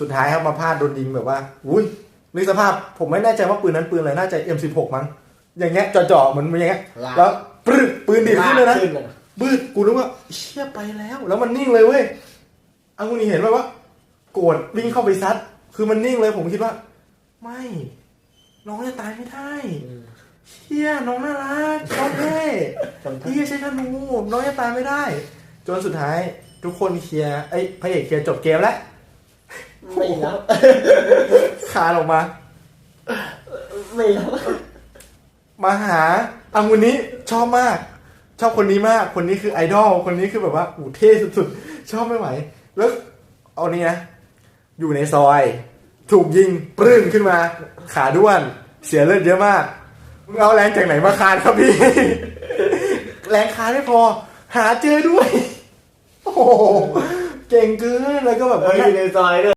สุดท้ายครับมาพลาดโดนยิงแบบว่า อุ้ยนึกสภาพผมไม่แน่ใจว่าปืนนั้นปืนอะไรน่าจะ M16 มั้งอย่างเงี้ยจ่อๆเหมือนอย่างเงี้ยลากแล้วปรึกปืนดีดขึ้นเลยนะขึ้นเลย บืดกูนึกว่าเชี่ยไปแล้ว แล้วมันนิ่งเลยเว้ยอังุนี่เห็นไหมว่า โกรธวิ่งเข้าไปซัด คือมันนิ่งเลยผมคิดว่า ไม่ น้องจะตายไม่ได้อืมเชี่ยน้องน่ารักน้องเท่คนพี่ใช้ธนูน้องจะตายไม่ได้ จนสุดท้ายทุกคนเคลียร์ไอ้ยพระเอกเคลียร์จบเกมแล้วไม่ แล้ว คานออกมา ไม่แล้วมาหาอังุนนี้ชอบมาก ชอบคนนี้มาก คนนี้คือไอดอล คนนี้คือแบบว่าอูเท่สุดๆ ชอบไม่ไหว แล้วเอานี้นะอยู่ในซอย ถูกยิงปรึ้งขึ้นมา ขาด้วน เสียเลือดเยอะมากมึงเอาแรงจากไหนมาคานครับพี่ แรงคานไม่พอ หาเจอด้วย โอ้โหเก่งเกินแล้วก็แบบ เอออยู่ในซอยด้วย